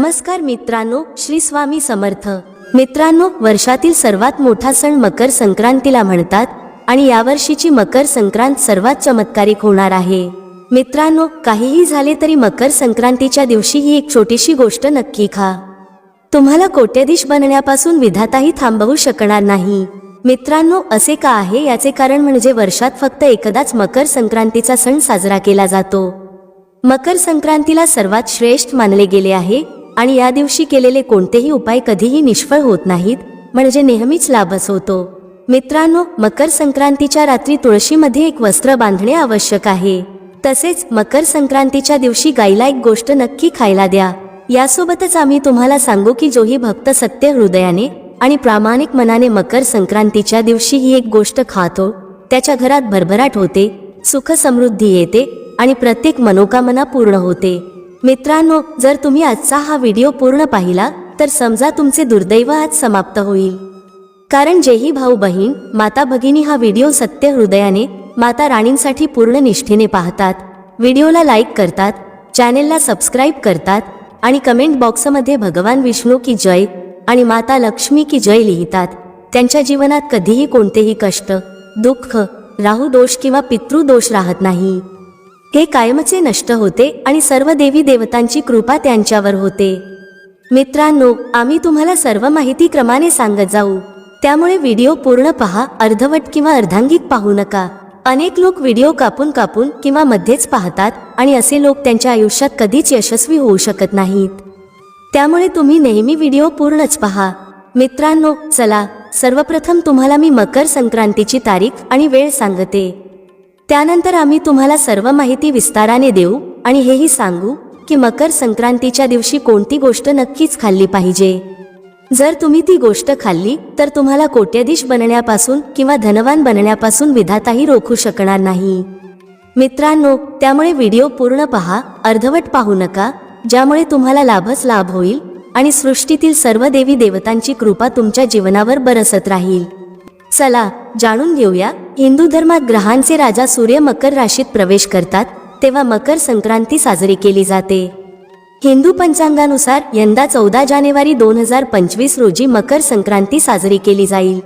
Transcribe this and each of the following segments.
नमस्कार मित्रांनो श्री स्वामी समर्थ. मित्रांनो वर्षातील सर्वात मोठा सण मकर संक्रांतीला म्हणतात आणि यावर्षीची मकर संक्रांत सर्वात चमत्कारिक होणार आहे. मित्रांनो काहीही झाले तरी मकर संक्रांतीच्या दिवशी ही एक छोटीशी गोष्ट नक्की खा. तुम्हाला कोट्याधीश बनण्यापासून विधाताही थांबवू शकणार नाही. मित्रांनो असे का आहे? याचे कारण म्हणजे वर्षात फक्त एकदाच मकर संक्रांतीचा सण साजरा केला जातो. मकर संक्रांतीला सर्वात श्रेष्ठ मानले गेले आहे आणि या दिवशी केलेले कोणतेही उपाय कधीही निष्फळ होत नाहीत म्हणजे नेहमीच लाभच होतो. मित्रांनो मकर संक्रांतीच्या रात्री तुळशीमध्ये एक वस्त्र बांधणे आवश्यक आहे. तसेच मकर संक्रांतीच्या दिवशी गायीला एक गोष्ट नक्की खायला द्या. यासोबतच आम्ही तुम्हाला सांगू की जोही भक्त सत्य हृदयाने आणि प्रामाणिक मनाने मकर संक्रांतीच्या दिवशी ही एक गोष्ट खातो. त्याच्या घरात भरभराट होते सुख समृद्धी येते आणि प्रत्येक मनोकामना पूर्ण होते. मित्रांनो जर तुम्ही आजचा हा व्हिडिओ पूर्ण पाहिला तर समजा तुमचे दुर्दैव आज समाप्त होईल. कारण जेही भाऊ बहीण माता भगिनी हा व्हिडिओ सत्य हृदयाने माता राणींसाठी पूर्ण निष्ठेने पाहतात व्हिडिओला लाईक करतात चॅनेलला सबस्क्राईब करतात आणि कमेंट बॉक्समध्ये भगवान विष्णू की जय आणि माता लक्ष्मी की जय लिहितात. त्यांच्या जीवनात कधीही कोणतेही कष्ट दुःख राहू दोष किंवा पितृदोष राहत नाही. हे कायमचे नष्ट होते आणि सर्व देवी देवतांची कृपा त्यांच्यावर होते. मित्रांनो आम्ही तुम्हाला सर्व माहिती क्रमाने सांगत जाऊ. त्यामुळे व्हिडिओ पूर्ण पहा अर्धवट किंवा अर्धांगिक पाहू नका. अनेक लोक व्हिडिओ कापून कापून किंवा मध्येच पाहतात आणि असे लोक त्यांच्या आयुष्यात कधीच यशस्वी होऊ शकत नाहीत. त्यामुळे तुम्ही नेहमी व्हिडिओ पूर्णच पहा. मित्रांनो चला सर्वप्रथम तुम्हाला मी मकर संक्रांतीची तारीख आणि वेळ सांगते. त्यानंतर आम्ही तुम्हाला सर्व माहिती विस्ताराने देऊ आणि हेही सांगू की मकर संक्रांतीच्या दिवशी कोणती गोष्ट नक्कीच खाल्ली पाहिजे. जर तुम्ही ती गोष्ट खाल्ली तर तुम्हाला कोट्यधीश बनण्यापासून किंवा धनवान बनण्यापासून विधाताही रोखू शकणार नाही. मित्रांनो त्यामुळे व्हिडिओ पूर्ण पहा अर्धवट पाहू नका ज्यामुळे तुम्हाला लाभच लाभ होईल आणि सृष्टीतील सर्व देवी देवतांची कृपा तुमच्या जीवनावर बरसत राहील. चला जाणून घेऊया हिंदू धर्मात ग्रहांचे राजा सूर्य मकर राशीत प्रवेश करतात तेव्हा मकर संक्रांती साजरी केली जाते. हिंदू पंचांगानुसार यंदा चौदा जानेवारी दोन हजार पंचवीस रोजी मकर संक्रांती साजरी केली जाईल.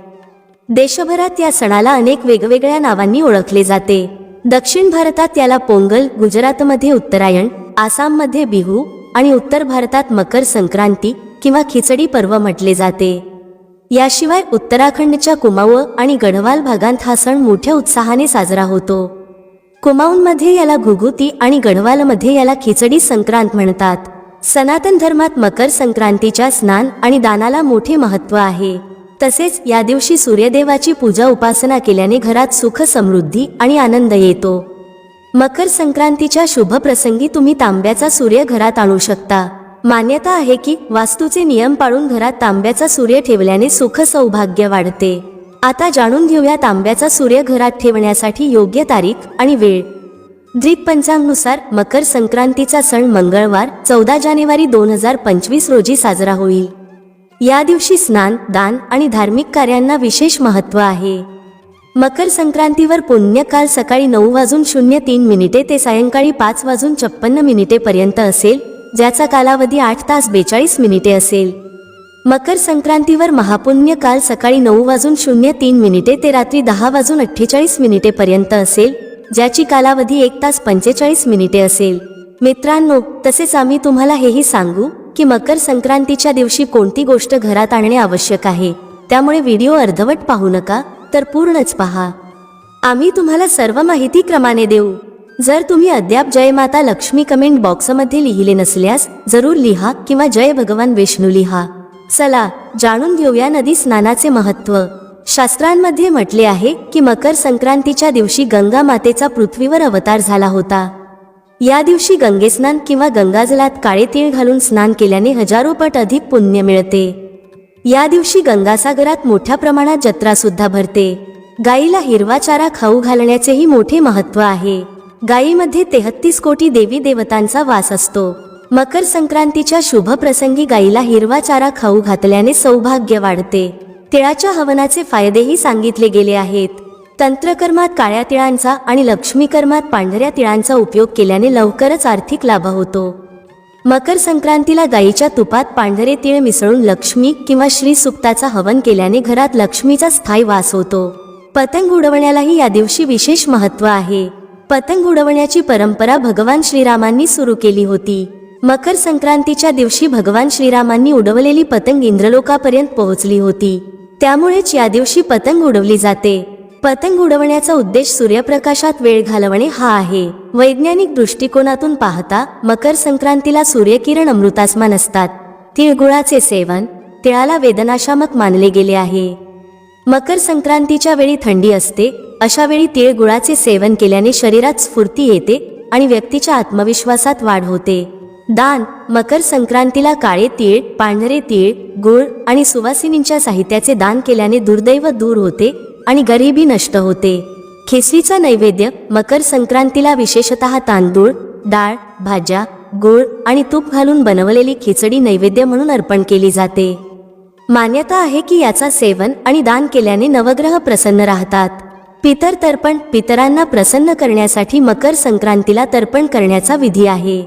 देशभरात या सणाला अनेक वेगवेगळ्या नावांनी ओळखले जाते. दक्षिण भारतात याला पोंगल गुजरातमध्ये उत्तरायण आसाममध्ये बिहू आणि उत्तर भारतात मकर संक्रांती किंवा खिचडी पर्व म्हटले जाते. याशिवाय उत्तराखंडच्या कुमाऊ आणि गढवाल भागांत हा सण मोठ्या उत्साहाने साजरा होतो. कुमाऊंमध्ये याला घुगुती आणि गढवालमध्ये याला खिचडी संक्रांत म्हणतात. सनातन धर्मात मकर संक्रांतीच्या स्नान आणि दानाला मोठे महत्त्व आहे. तसेच या दिवशी सूर्यदेवाची पूजा उपासना केल्याने घरात सुख समृद्धी आणि आनंद येतो. मकर संक्रांतीच्या शुभ प्रसंगी तुम्ही तांब्याचा सूर्य घरात आणू शकता. मान्यता आहे की वास्तूचे नियम पाळून घरात तांब्याचा सूर्य ठेवल्याने सुख सौभाग्य वाढते. आता जाणून घेऊया तांब्याचा सूर्य घरात ठेवण्यासाठी योग्य तारीख आणि वेळ. द्वीप पंचांगनुसार मकर संक्रांतीचा सण मंगळवार चौदा जानेवारी दोन हजार पंचवीस रोजी साजरा होईल. या दिवशी स्नान दान आणि धार्मिक कार्यांना विशेष महत्त्व आहे. मकर संक्रांतीवर पुण्यकाल सकाळी नऊ वाजून शून्य तीन मिनिटे ते सायंकाळी पाच वाजून छप्पन्न मिनिटे पर्यंत असेल ज्याचा कालावधी आठ तास बेचाळीस मिनिटे असेल. मकर संक्रांतीवर महापुण्य काल सकाळी नऊ वाजून शून्य तीन मिनिटे ते रात्री दहा वाजून अठ्ठेचाळीस मिनिटे पर्यंत असेल ज्याची कालावधी एक तास पंचेचाळीस मिनिटे असेल. मित्रांनो तसेच आम्ही तुम्हाला हेही सांगू की मकर संक्रांतीच्या दिवशी कोणती गोष्ट घरात आणणे आवश्यक आहे त्यामुळे व्हिडिओ अर्धवट पाहू नका तर पूर्णच पहा. आम्ही तुम्हाला सर्व माहिती क्रमाने देऊ. जर तुम्ही अद्याप जय माता लक्ष्मी कमेंट बॉक्समध्ये लिहिले नसल्यास जरूर लिहा किंवा जय भगवान विष्णू लिहा. चला जाणून घेऊया नदी स्नानाचे महत्त्व. शास्त्रांमध्ये म्हटले आहे की मकर संक्रांतीच्या दिवशी गंगा मातेचा पृथ्वीवर अवतार झाला होता. या दिवशी गंगेस्नान किंवा गंगाजलात काळे तीळ घालून स्नान केल्याने हजारो पट अधिक पुण्य मिळते. या दिवशी गंगासागरात मोठ्या प्रमाणात जत्रा सुद्धा भरते. गाईला हिरवा चारा खाऊ घालण्याचेही मोठे महत्त्व आहे. गायीमध्ये तेहत्तीस कोटी देवी देवतांचा वास असतो. मकर संक्रांतीच्या शुभ प्रसंगी गायीला हिरवा चारा खाऊ घातल्याने सौभाग्य वाढते. तिळाच्या हवनाचे फायदेही सांगितले गेले आहेत. तंत्रकर्मात काळ्या तिळांचा आणि लक्ष्मीकर्मात पांढऱ्या तिळांचा उपयोग केल्याने लवकरच आर्थिक लाभ होतो. मकर संक्रांतीला गाईच्या तुपात पांढरे तिळ मिसळून लक्ष्मी किंवा श्री सुक्ताचा हवन केल्याने घरात लक्ष्मीचा स्थायी वास होतो. पतंग उडवण्यालाही या दिवशी विशेष महत्त्व आहे. पतंग उडवण्याची परंपरा भगवान श्रीरामांनी सुरू केली होती. मकर संक्रांतीच्या दिवशी भगवान श्रीरामांनी उडवलेली पतंग इंद्रलोकापर्यंत पोहोचली होती. त्यामुळेच या दिवशी पतंग उडवली जाते. पतंग उडवण्याचा उद्देश सूर्यप्रकाशात वेळ घालवणे हा आहे. वैज्ञानिक दृष्टिकोनातून पाहता मकर संक्रांतीला सूर्यकिरण अमृतास्मान असतात. तिळगुळाचे सेवन तिळाला वेदनाशामक मानले गेले आहे. मकर संक्रांतीच्या वेळी थंडी असते अशा वेळी तिळगुळाचे सेवन केल्याने शरीरात स्फूर्ती येते आणि व्यक्तीच्या आत्मविश्वासात वाढ होते. दान मकर संक्रांतीला काळे तीळ पांढरे तीळ गुळ आणि सुवासिनींच्या साहित्याचे दान केल्याने दुर्दैव दूर होते आणि गरिबी नष्ट होते. खिचडीचा नैवेद्य मकर संक्रांतीला विशेषतः तांदूळ डाळ भाज्या गुळ आणि तूप घालून बनवलेली खिचडी नैवेद्य म्हणून अर्पण केली जाते. मान्यता आहे की याचा सेवन आणि दान केल्याने नवग्रह प्रसन्न राहतात. पितर तर्पण पितरांना प्रसन्न करण्यासाठी मकर संक्रांतीला तर्पण करण्याचा विधी आहे.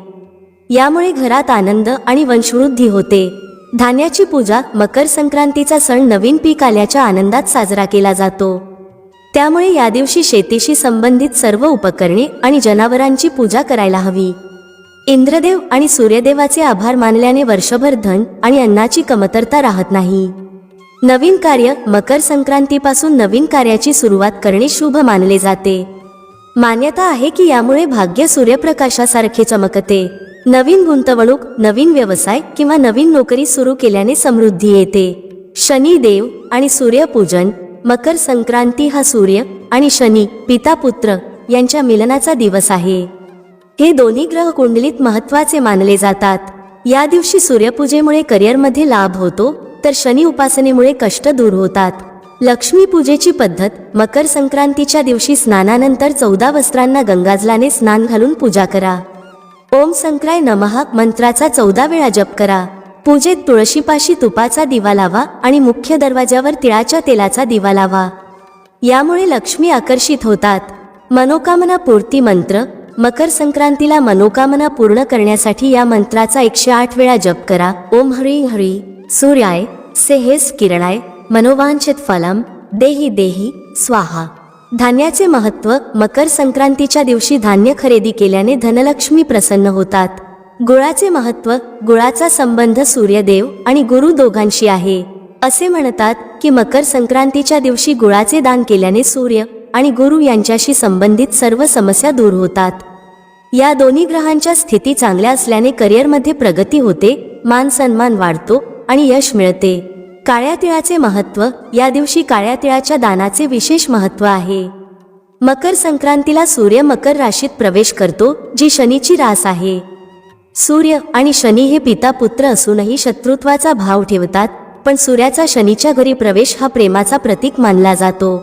यामुळे घरात आनंद आणि वंशवृद्धी होते. धान्याची पूजा मकर संक्रांतीचा सण नवीन पीक आल्याच्या आनंदात साजरा केला जातो. त्यामुळे या दिवशी शेतीशी संबंधित सर्व उपकरणे आणि जनावरांची पूजा करायला हवी. इंद्रदेव आणि सूर्यदेवाचे आभार मानल्याने वर्षभर धन आणि अन्नाची कमतरता राहत नाही. नवीन कार्य मकर संक्रांतीपासून नवीन कार्याची सुरुवात करणे शुभ मानले जाते. मान्यता आहे की यामुळे भाग्य सूर्यप्रकाशासारखे चमकते. नवीन गुंतवणूक नवीन व्यवसाय किंवा नवीन नोकरी सुरू केल्याने समृद्धी येते. शनी देव आणि सूर्यपूजन मकर संक्रांती हा सूर्य आणि शनी पिता पुत्र यांच्या मिलनाचा दिवस आहे. हे दोन्ही ग्रह कुंडलीत महत्त्वाचे मानले जातात. या दिवशी सूर्यपूजेमुळे करिअरमध्ये लाभ होतो तर शनी उपासनेमुळे कष्ट दूर होतात. लक्ष्मी पूजेची पद्धत मकर संक्रांतीच्या दिवशी स्नानानंतर चौदा वस्त्रांना गंगाजलाने स्नान घालून पूजा करा. ओम संक्राय नमहा मंत्राचा चौदा वेळा जप करा. पूजेत तुळशीपाशी तुपाचा दिवा लावा आणि मुख्य दरवाजावर तिळाच्या तेलाचा दिवा लावा. यामुळे लक्ष्मी आकर्षित होतात. मनोकामना पूर्ती मंत्र मकर संक्रांतीला मनोकामना पूर्ण करण्यासाठी या मंत्राचा एकशे आठ वेळा जप करा. ओम हरी हरी. सूर्याय सेहेस किरणाय मनोवांछित फलम देही देही स्वाहा. धान्याचे महत्त्व मकर संक्रांतीच्या दिवशी धान्य खरेदी केल्याने धनलक्ष्मी प्रसन्न होतात. गुळाचे महत्त्व गुळाचा संबंध सूर्यदेव आणि गुरु दोघांशी आहे. असे म्हणतात की मकर संक्रांतीच्या दिवशी गुळाचे दान केल्याने सूर्य आणि गुरु यांच्याशी संबंधित सर्व समस्या दूर होतात. या दोन्ही ग्रहांच्या स्थिती चांगल्या असल्याने करिअरमध्ये प्रगती होते मान सन्मान वाढतो आणि यश मिळते. काळ्या तिळाचे महत्त्व या दिवशी काळ्या तिळाच्या दानाचे विशेष महत्त्व आहे. मकर संक्रांतीला सूर्य मकर राशीत प्रवेश करतो जी शनीची रास आहे. सूर्य आणि शनी हे पिता पुत्र असूनही शत्रुत्वाचा भाव ठेवतात पण सूर्याचा शनीच्या घरी प्रवेश हा प्रेमाचा प्रतीक मानला जातो.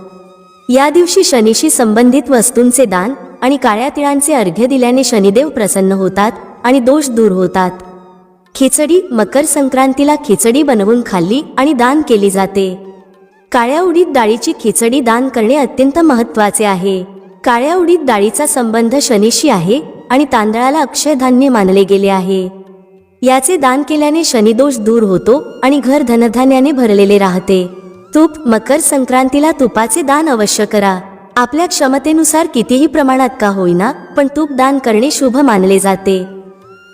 या दिवशी शनीशी संबंधित वस्तूंचे दान आणि काळ्या तिळांचे अर्घ्य दिल्याने शनिदेव प्रसन्न होतात आणि दोष दूर होतात. खिचडी मकर संक्रांतीला खिचडी बनवून खाल्ली आणि दान केली जाते. काळ्या उडीद डाळीची खिचडी दान करणे अत्यंत महत्त्वाचे आहे. काळ्या उडीद डाळीचा संबंध शनीशी आहे आणि तांदळाला अक्षयधान्य मानले गेले आहे. याचे दान केल्याने शनिदोष दूर होतो आणि घर धनधान्याने भरलेले राहते. तूप मकर संक्रांतीला तुपाचे दान अवश्य करा. आपल्या क्षमतेनुसार कितीही प्रमाणात का होईना पण तूप दान करणे शुभ मानले जाते.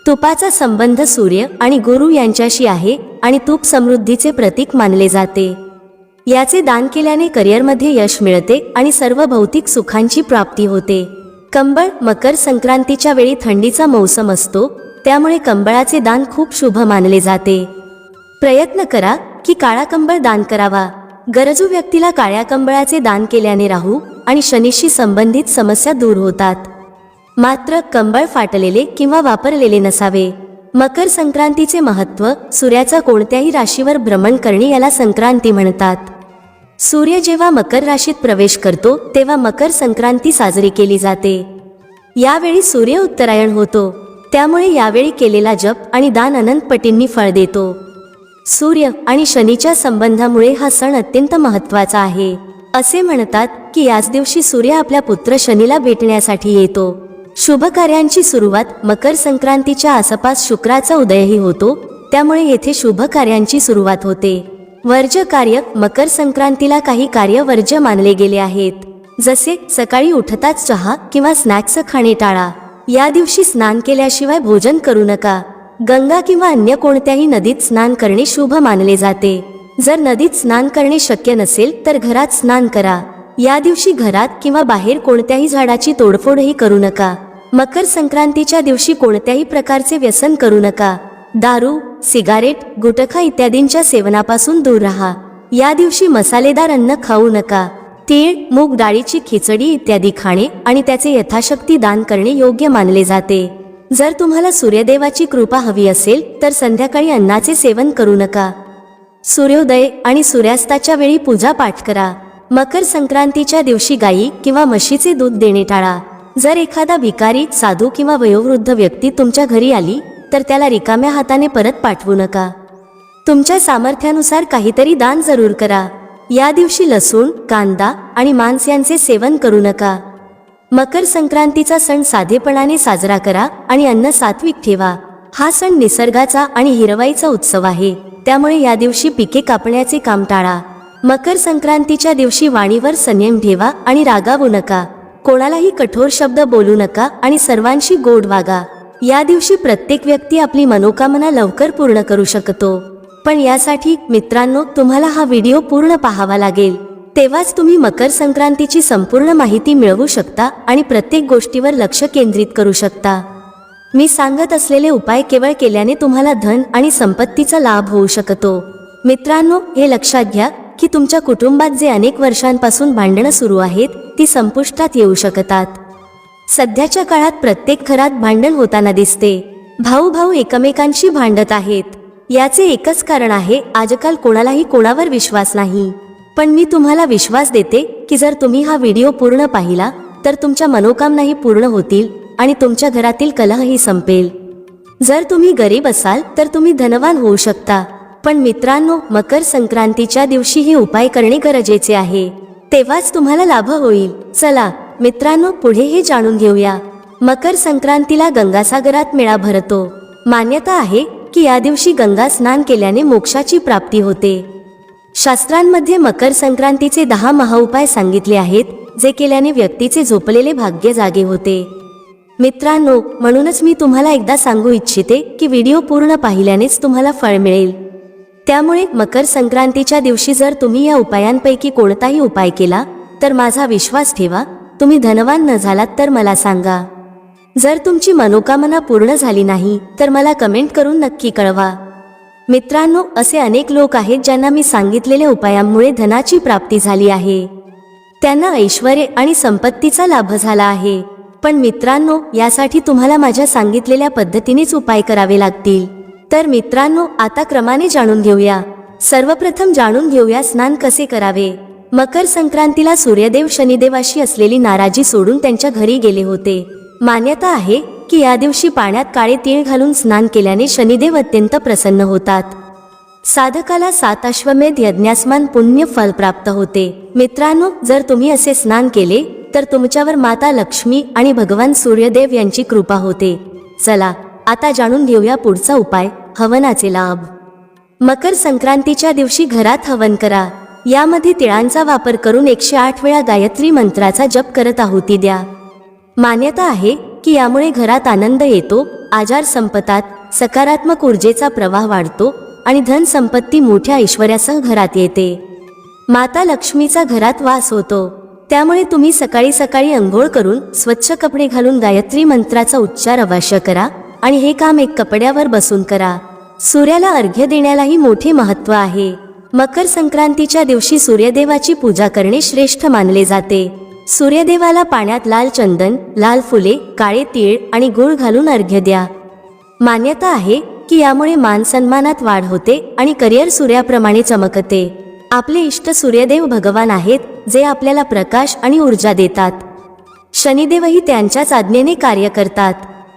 तुपाचा संबंध सूर्य आणि गुरु यांच्याशी आहे आणि तूप समृद्धीचे प्रतीक मानले जाते. याचे दान केल्याने करिअरमध्ये यश मिळते आणि सर्व भौतिक सुखांची प्राप्ती होते. कंबळ मकर संक्रांतीच्या वेळी थंडीचा मौसम असतो त्यामुळे कंबळाचे दान खूप शुभ मानले जाते. प्रयत्न करा की काळा कंबळ दान करावा. गरजू व्यक्तीला काळ्या कंबळाचे दान केल्याने राहू आणि शनीशी संबंधित समस्या दूर होतात. मात्र कंबळ फाटलेले किंवा वापरलेले नसावे. मकर संक्रांतीचे महत्त्व सूर्याचा कोणत्याही राशीवर भ्रमण करणे याला संक्रांती म्हणतात. सूर्य जेव्हा मकर राशीत प्रवेश करतो तेव्हा मकर संक्रांती साजरी केली जाते. यावेळी सूर्य उत्तरायण होतो. त्यामुळे यावेळी केलेला जप आणि दान अनंत पटींनी फळ देतो. सूर्य आणि शनीच्या संबंधामुळे हा सण अत्यंत महत्त्वाचा आहे. असे म्हणतात की याच दिवशी सूर्य आपल्या पुत्र शनीला भेटण्यासाठी येतो. शुभ कार्यांची सुरुवात मकर संक्रांतीच्या आसपास शुक्राचा उदयही होतो त्यामुळे येथे शुभ कार्यांची सुरुवात होते. वर्ज कार्य मकर संक्रांतीला काही कार्य वर्ज्य मानले गेले आहेत. जसे सकाळी उठताच चहा किंवा स्नॅक्स खाणे टाळा. या दिवशी स्नान केल्याशिवाय भोजन करू नका. गंगा किंवा अन्य कोणत्याही नदीत स्नान करणे शुभ मानले जाते. जर नदीत स्नान करणे शक्य नसेल तर घरात स्नान करा. या दिवशी घरात किंवा बाहेर कोणत्याही झाडाची तोडफोडही करू नका. मकर संक्रांतीच्या दिवशी कोणत्याही प्रकारचे व्यसन करू नका. दारू सिगारेट गुटखा इत्यादींच्या सेवनापासून दूर राहा. या दिवशी मसालेदार अन्न खाऊ नका. तीळ मूग डाळीची खिचडी इत्यादी खाणे आणि त्याचे यथाशक्ती दान करणे योग्य मानले जाते. जर तुम्हाला सूर्यदेवाची कृपा हवी असेल तर संध्याकाळी अन्नाचे सेवन करू नका. सूर्योदय आणि सूर्यास्ताच्या वेळी पूजा पाठ करा. मकर संक्रांतीच्या दिवशी गायी किंवा म्हशीचे दूध देणे टाळा. जर एखादा भिकारी साधू किंवा वयोवृद्ध व्यक्ती तुमच्या घरी आली तर त्याला रिकाम्या हाताने परत पाठवू नका. तुमच्या सामर्थ्यानुसार काहीतरी दान जरूर करा. या दिवशी लसूण कांदा आणि मांस यांचे सेवन करू नका. मकर संक्रांतीचा सण साधेपणाने साजरा करा आणि अन्न सात्विक ठेवा. हा सण निसर्गाचा आणि हिरवाईचा उत्सव आहे. त्यामुळे या दिवशी पिके कापण्याचे काम टाळा. मकर संक्रांतीच्या दिवशी वाणीवर संयम ठेवा आणि रागावू नका. कोणालाही कठोर शब्द बोलू नका आणि सर्वांशी गोड वागा. या दिवशी प्रत्येक व्यक्ती आपली मनोकामना लवकर पूर्ण करू शकतो. पण यासाठी मित्रांनो तुम्हाला हा व्हिडिओ पूर्ण पाहावा लागेल. तेव्हाच तुम्ही मकर संक्रांतीची संपूर्ण माहिती मिळवू शकता आणि प्रत्येक गोष्टीवर लक्ष केंद्रित करू शकता. मी सांगत असलेले उपाय केवळ केल्याने तुम्हाला धन आणि संपत्तीचा लाभ होऊ शकतो. मित्रांनो हे लक्षात घ्या की तुमच्या कुटुंबात जे अनेक वर्षांपासून भांडणं सुरू आहेत ती संपुष्टात येऊ शकतात. सध्याच्या काळात प्रत्येक घरात भांडण होताना दिसते. भाऊ भाऊ एकमेकांशी भांडत आहेत. याचे एकच कारण आहे आजकाल कोणालाही कोणावर विश्वास नाही. पण मी तुम्हाला विश्वास देते की जर तुम्ही हा व्हिडिओ पूर्ण पाहिला तर तुमच्या मनोकामनाही पूर्ण होतील आणि तुमच्या घरातील कलहही संपेल. जर तुम्ही गरीब असाल तर तुम्ही धनवान होऊ शकता. पण मित्रांनो मकर संक्रांतीच्या दिवशी हे उपाय करणे गरजेचे आहे. तेव्हाच तुम्हाला लाभ होईल. चला मित्रांनो पुढे हे जाणून घेऊया. मकर संक्रांतीला गंगासागरात मेळा भरतो. मान्यता आहे की या दिवशी गंगा स्नान केल्याने मोक्षाची प्राप्ती होते. शास्त्रांमध्ये मकर संक्रांतीचे दहा महाउपाय सांगितले आहेत जे केल्याने व्यक्तीचे झोपलेले भाग्य जागे होते. मित्रांनो म्हणूनच मी तुम्हाला एकदा सांगू इच्छिते की व्हिडिओ पूर्ण पाहिल्यानेच तुम्हाला फळ मिळेल. त्यामुळे मकर संक्रांतीच्या दिवशी जर तुम्ही या उपायांपैकी कोणताही उपाय केला तर माझा विश्वास ठेवा तुम्ही धनवान न झालात तर मला सांगा. जर तुमची मनोकामना पूर्ण झाली नाही तर मला कमेंट करून नक्की कळवा. मित्रांनो असे अनेक लोक आहेत ज्यांना मी सांगितलेल्या उपायांमुळे धनाची प्राप्ती झाली आहे. त्यांना ऐश्वर आणि संपत्तीचा लाभ झाला आहे. पण मित्रांनो यासाठी तुम्हाला माझ्या सांगितलेल्या पद्धतीनेच उपाय करावे लागतील. तर मित्रांनो आता क्रमाने जाणून घेऊया. सर्वप्रथम जाणून घेऊया स्नान कसे करावे. मकर संक्रांतीला सूर्यदेव शनिदेवाशी असलेली नाराजी सोडून त्यांच्या घरी गेले होते. मान्यता आहे की या दिवशी पाण्यात काळे तीळ घालून स्नान केल्याने शनिदेव अत्यंत प्रसन्न होतात. साधकाला सात अश्वमेध यज्ञासमान पुण्य फल प्राप्त होते. मित्रांनो जर तुम्ही असे स्नान केले तर तुमच्यावर माता लक्ष्मी आणि भगवान सूर्यदेव यांची कृपा होते. चला आता जाणून घेऊया पुढचा उपाय हवनाचे लाभ. मकर संक्रांतीच्या दिवशी घरात हवन करा. यामध्ये तिळांचा वापर करून एकशे आठ वेळा गायत्री मंत्राचा जप करत आहुती द्या. मान्यता आहे की यामुळे घरात आनंद येतो आजार संपतात सकारात्मक ऊर्जेचा प्रवाह वाढतो आणि धनसंपत्ती मोठ्या ऐश्वर्यासह घरात येते. माता लक्ष्मीचा घरात वास होतो. त्यामुळे तुम्ही सकाळी सकाळी अंघोळ करून स्वच्छ कपडे घालून गायत्री मंत्राचा उच्चार अवश्य करा आणि हे काम एक कपड्यावर बसून करा. सूर्याला अर्घ्य देण्यालाही मोठे महत्त्व आहे. मकर संक्रांतीच्या दिवशी सूर्यदेवाची पूजा करणे श्रेष्ठ मानले जाते. सूर्यदेवाला पाण्यात लाल चंदन लाल फुले काळे तीळ आणि गुळ घालून अर्घ्य द्या. मान्यता आहे की यामुळे मान सन्मानात वाढ होते आणि करिअर सूर्याप्रमाणे चमकते. आपले इष्ट सूर्यदेव भगवान आहेत जे आपल्याला प्रकाश आणि ऊर्जा देतात. शनिदेवही त्यांच्याच आज्ञेने कार्य करतात.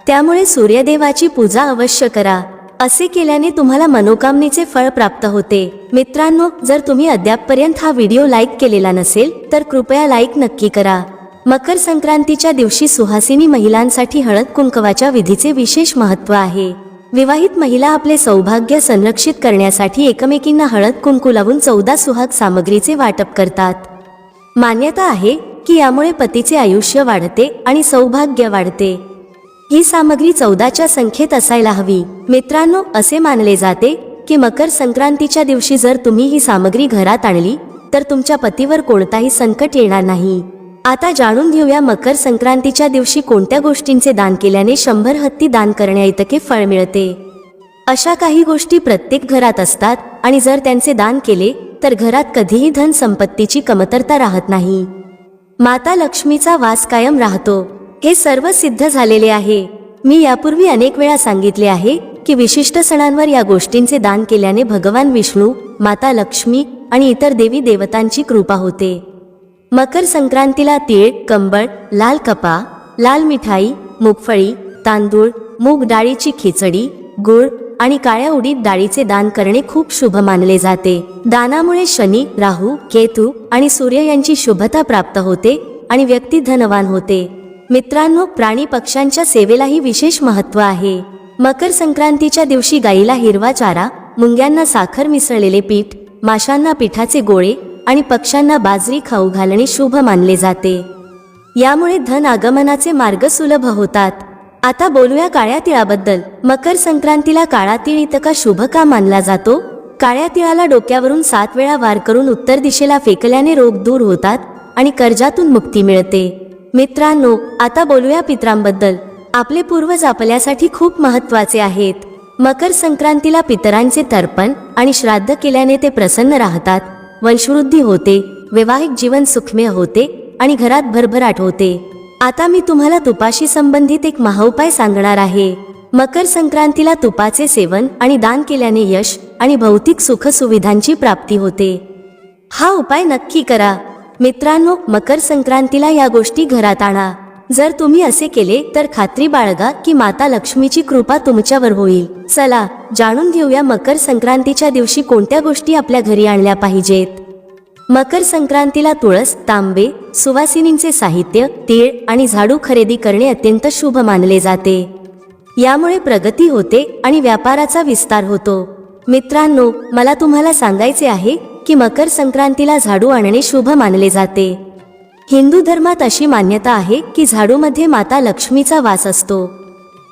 त्यामुळे सूर्यदेवाची पूजा अवश्य करा. असे केल्याने तुम्हाला मनोकामनेचे फळ प्राप्त होते. मित्रांनो जर तुम्ही अद्यापपर्यंत हा व्हिडिओ लाईक केलेला नसेल तर कृपया लाईक नक्की करा. मकर संक्रांतीच्या दिवशी सुहासिनी महिलांसाठी हळद कुंकवाच्या विधीचे विशेष महत्त्व आहे. विवाहित महिला आपले सौभाग्य संरक्षित करण्यासाठी एकमेकींना हळद कुंकू लावून चौदा सुहाग सामग्रीचे वाटप करतात. मान्यता आहे की यामुळे पतीचे आयुष्य वाढते आणि सौभाग्य वाढते. ही सामग्री चौदाच्या संख्येत असायला हवी. मित्रांनो असे मानले जाते की मकर संक्रांतीच्या दिवशी जर तुम्ही ही सामग्री घरात आणली तर तुमच्या पतीवर कोणताही संकट येणार नाही. आता जाणून घेऊया मकर संक्रांतीच्या दिवशी कोणत्या गोष्टींचे दान केल्याने शंभर हत्ती दान करण्याइतके फळ मिळते. अशा काही गोष्टी प्रत्येक घरात असतात आणि जर त्यांचे दान केले तर घरात कधीही धन संपत्तीची कमतरता राहत नाही. माता लक्ष्मीचा वास कायम राहतो. हे सर्व सिद्ध झालेले आहे. मी यापूर्वी अनेक वेळा सांगितले आहे की विशिष्ट सणांवर या गोष्टींचे दान केल्याने भगवान विष्णू माता लक्ष्मी आणि इतर देवी देवतांची कृपा होते. मकर संक्रांतीला तीळ कंबळ लाल कपा लाल मिठाई मूगफळी तांदूळ मूग डाळीची खिचडी गुळ आणि काळ्या उडीद डाळीचे दान करणे खूप शुभ मानले जाते. दानामुळे शनी राहू केतू आणि सूर्य यांची शुभता प्राप्त होते आणि व्यक्ती धनवान होते. मित्रांनो प्राणी पक्ष्यांच्या सेवेलाही विशेष महत्त्व आहे. मकर संक्रांतीच्या दिवशी गाईला हिरवा चारा मुंग्यांना साखर मिसळलेले पीठ माशांना पिठाचे गोळे आणि पक्ष्यांना बाजरी खाऊ घालणे शुभ मानले जाते. यामुळे धन आगमनाचे मार्ग सुलभ होतात. आता बोलूया काळ्या तिळाबद्दल. मकर संक्रांतीला काळा तिळ इतका शुभ का मानला जातो? काळ्या तिळाला डोक्यावरून सात वेळा वार करून उत्तर दिशेला फेकल्याने रोग दूर होतात आणि कर्जातून मुक्ती मिळते. मित्रांनो आता बोलूया पित्रांबद्दल. आपले पूर्वज आपल्यासाठी खूप महत्त्वाचे आहेत. मकर संक्रांतीला पितरांचे तर्पण आणि श्राद्ध केल्याने ते प्रसन्न राहतात. वंशवृद्धी होते वैवाहिक जीवन सुखमय होते आणि घरात भरभराट होते. आता मी तुम्हाला तुपाशी संबंधित एक महाउपाय सांगणार आहे. मकर संक्रांतीला तुपाचे सेवन आणि दान केल्याने यश आणि भौतिक सुख सुविधांची प्राप्ती होते. हा उपाय नक्की करा. मित्रांनो मकर संक्रांतीला या गोष्टी घरात आणा. जर तुम्ही असे केले तर खात्री बाळगा की माता लक्ष्मीची कृपा तुमच्यावर होईल. चला जाणून घेऊया मकर संक्रांतीच्या दिवशी कोणत्या गोष्टी आपल्या घरी आणल्या पाहिजेत. मकर संक्रांतीला तुळस तांबे सुवासिनींचे साहित्य तीळ आणि झाडू खरेदी करणे अत्यंत शुभ मानले जाते. यामुळे प्रगती होते आणि व्यापाराचा विस्तार होतो. मित्रांनो मला तुम्हाला सांगायचे आहे की मकर संक्रांतीला झाडू आणणे शुभ मानले जाते. हिंदू धर्मात अशी मान्यता आहे की झाडूमध्ये माता लक्ष्मीचा वास असतो.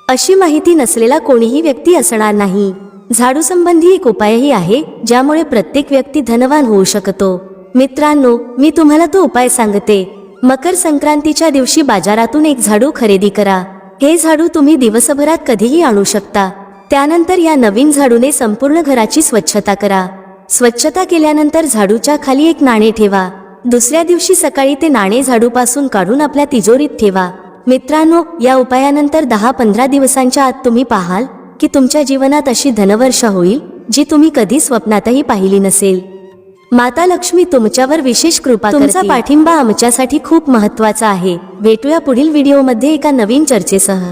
अशी माहिती नसलेला कोणीही व्यक्ती असणार नाही. झाडू संबंधी एक उपायही आहे ज्यामुळे प्रत्येक व्यक्ती धनवान होऊ शकतो. मित्रांनो मी तुम्हाला तो उपाय सांगते. मकर संक्रांतीच्या दिवशी बाजारातून एक झाडू खरेदी करा. हे झाडू तुम्ही दिवसभरात कधीही आणू शकता. त्यानंतर या नवीन झाडूने संपूर्ण घराची स्वच्छता करा. स्वच्छता केल्यानंतर झाडूच्या खाली एक नाणे ठेवा. दुसऱ्या दिवशी सकाळी ते नाणे झाडूपासून काढून आपल्या तिजोरीत ठेवा. मित्रांनो या उपायानंतर दहा पंधरा दिवसांच्या आत तुम्ही पाहाल की तुमच्या जीवनात अशी धनवर्षा होईल जी तुम्ही कधी स्वप्नातही पाहिली नसेल. माता लक्ष्मी तुमच्यावर विशेष कृपा तुमचा पाठिंबा आमच्यासाठी खूप महत्त्वाचा आहे. भेटूया पुढील व्हिडिओमध्ये एका नवीन चर्चेसह.